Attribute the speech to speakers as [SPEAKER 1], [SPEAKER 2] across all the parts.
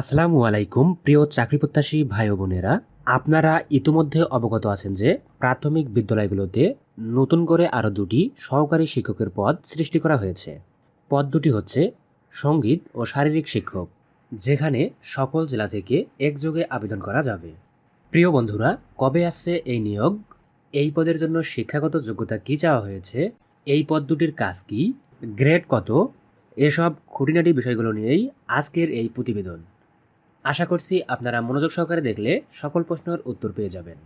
[SPEAKER 1] আসসালামু আলাইকুম, প্রিয় চাকরিপ্রত্যাশী ভাই ও বোনেরা আপনারা ইতিমধ্যে অবগত আছেন যে প্রাথমিক বিদ্যালয়গুলোতে নতুন করে আরও দুটি সহকারী শিক্ষকের পদ সৃষ্টি করা হয়েছে। পদ দুটি হচ্ছে সংগীত ও শারীরিক শিক্ষক, যেখানে সকল জেলা থেকে একযোগে আবেদন করা যাবে। প্রিয় বন্ধুরা, কবে আসছে এই নিয়োগ? এই পদের জন্য শিক্ষাগত যোগ্যতা কী চাওয়া হয়েছে? এই পদ দুটির কাজ কী? গ্রেড কত? এসব খুঁটিনাটি বিষয়গুলো নিয়েই আজকের এই প্রতিবেদন। আশা করছি আপনারা মনোযোগ সহকারে দেখলে সকল প্রশ্নের উত্তর পেয়ে যাবেন।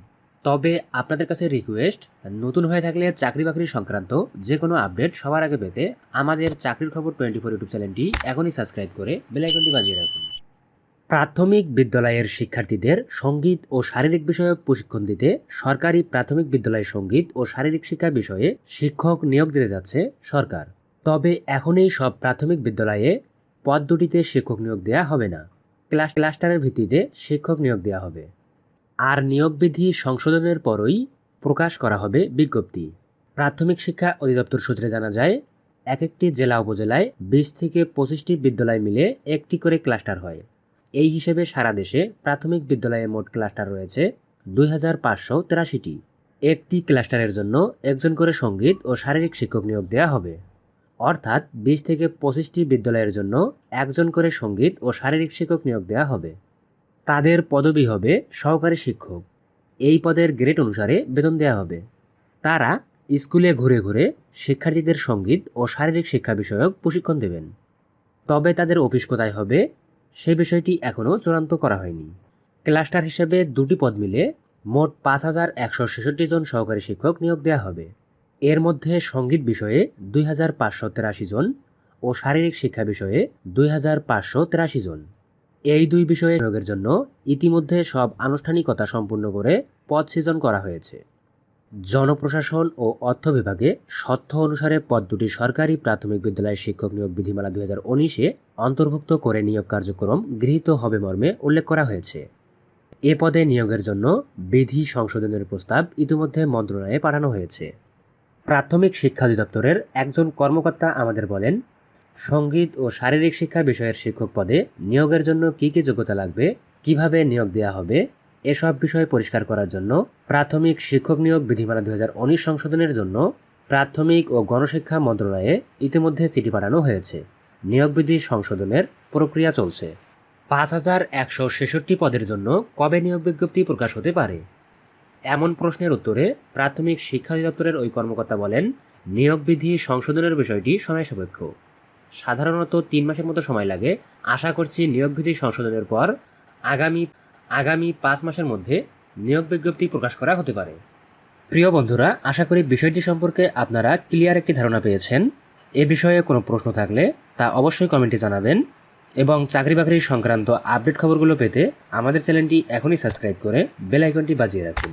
[SPEAKER 1] তবে আপনাদের কাছে রিকোয়েস্ট নতুন হয়ে থাকলে চাকরি বাকরি সংক্রান্ত যে কোনো আপডেট সবার আগে পেতে আমাদের চাকরির খবর টোয়েন্টি ফোর ইউটিউব চ্যানেলটি এখনই সাবস্ক্রাইব করে বেলাইকনটি বাজিয়ে রাখুন। প্রাথমিক বিদ্যালয়ের শিক্ষার্থীদের সংগীত ও শারীরিক বিষয়ক প্রশিক্ষণ দিতে সরকারি প্রাথমিক বিদ্যালয় সংগীত ও শারীরিক শিক্ষা বিষয়ে শিক্ষক নিয়োগ দিতে যাচ্ছে সরকার। তবে এখনই সব প্রাথমিক বিদ্যালয়ে পদ দুটিতে শিক্ষক নিয়োগ দেওয়া হবে না। ক্লাস্টারের ভিত্তিতে শিক্ষক নিয়োগ দেওয়া হবে। আর নিয়োগ বিধি সংশোধনের পরই প্রকাশ করা হবে বিজ্ঞপ্তি। প্রাথমিক শিক্ষা অধিদপ্তর সূত্রে জানা যায় এক একটি জেলা উপজেলায় বিশ থেকে পঁচিশটি বিদ্যালয় মিলে একটি করে ক্লাস্টার হয়। এই হিসেবে সারা দেশে প্রাথমিক বিদ্যালয়ে মোট ক্লাস্টার রয়েছে দুই হাজার পাঁচশো তেরাশিটি। একটি ক্লাস্টারের জন্য একজন করে সংগীত ও শারীরিক শিক্ষক নিয়োগ দেওয়া হবে। অর্থাৎ বিশ থেকে পঁচিশটি বিদ্যালয়ের জন্য একজন করে সংগীত ও শারীরিক শিক্ষক নিয়োগ দেওয়া হবে। তাদের পদবি হবে সহকারী শিক্ষক। এই পদের গ্রেড অনুসারে বেতন দেওয়া হবে। তারা স্কুলে ঘুরে ঘুরে শিক্ষার্থীদের সংগীত ও শারীরিক শিক্ষা বিষয়ক প্রশিক্ষণ দেবেন। তবে তাদের অফিস কোথায় হবে সে বিষয়টি এখনও চূড়ান্ত করা হয়নি। ক্লাস্টার হিসেবে দুটি পদ মিলে মোট পাঁচ হাজার একশো ছেষট্টি জন সহকারী শিক্ষক নিয়োগ দেওয়া হবে। এর মধ্যে সংগীত বিষয়ে দুই হাজার পাঁচশো তেরাশি জন ও শারীরিক শিক্ষা বিষয়ে দুই হাজার পাঁচশো তেরাশি জন। এই দুই বিষয়ে নিয়োগের জন্য ইতিমধ্যে সব আনুষ্ঠানিকতা সম্পূর্ণ করে পদ সৃজন করা হয়েছে। জনপ্রশাসন ও অর্থ বিভাগে সত্য অনুসারে পদ দুটি সরকারি প্রাথমিক বিদ্যালয়ের শিক্ষক নিয়োগ বিধিমালা দুই হাজার উনিশে অন্তর্ভুক্ত করে নিয়োগ কার্যক্রম গৃহীত হবে মর্মে উল্লেখ করা হয়েছে। এ পদে নিয়োগের জন্য বিধি সংশোধনের প্রস্তাব ইতিমধ্যে মন্ত্রণালয়ে পাঠানো হয়েছে। প্রাথমিক শিক্ষা অধিদপ্তরের একজন কর্মকর্তা আমাদের বলেন, সংগীত ও শারীরিক শিক্ষা বিষয়ের শিক্ষক পদে নিয়োগের জন্য কী কী যোগ্যতা লাগবে, কীভাবে নিয়োগ দেওয়া হবে, এসব বিষয় পরিষ্কার করার জন্য প্রাথমিক শিক্ষক নিয়োগ বিধিমালা দু হাজার উনিশ সংশোধনের জন্য প্রাথমিক ও গণশিক্ষা মন্ত্রণালয়ে ইতিমধ্যে চিঠি পাঠানো হয়েছে। নিয়োগ বিধি সংশোধনের প্রক্রিয়া চলছে। পাঁচ হাজার একশো ছেষট্টি পদের জন্য কবে নিয়োগ বিজ্ঞপ্তি প্রকাশ হতে পারে? এমন প্রশ্নের উত্তরে প্রাথমিক শিক্ষা অধিদপ্তরের ওই কর্মকর্তা বলেন, নিয়োগ বিধি সংশোধনের বিষয়টি সময় সাপেক্ষ সাধারণত তিন মাসের মতো সময় লাগে। আশা করছি নিয়োগ বিধি সংশোধনের পর আগামী আগামী পাঁচ মাসের মধ্যে নিয়োগ বিজ্ঞপ্তি প্রকাশ করা হতে পারে। প্রিয় বন্ধুরা, আশা করি বিষয়টি সম্পর্কে আপনারা ক্লিয়ার একটি ধারণা পেয়েছেন। এ বিষয়ে কোনো প্রশ্ন থাকলে তা অবশ্যই কমেন্টে জানাবেন এবং চাকরি বাকরি সংক্রান্ত আপডেট খবরগুলো পেতে আমাদের চ্যানেলটি এখনই সাবস্ক্রাইব করে বেল আইকনটি বাজিয়ে রাখুন।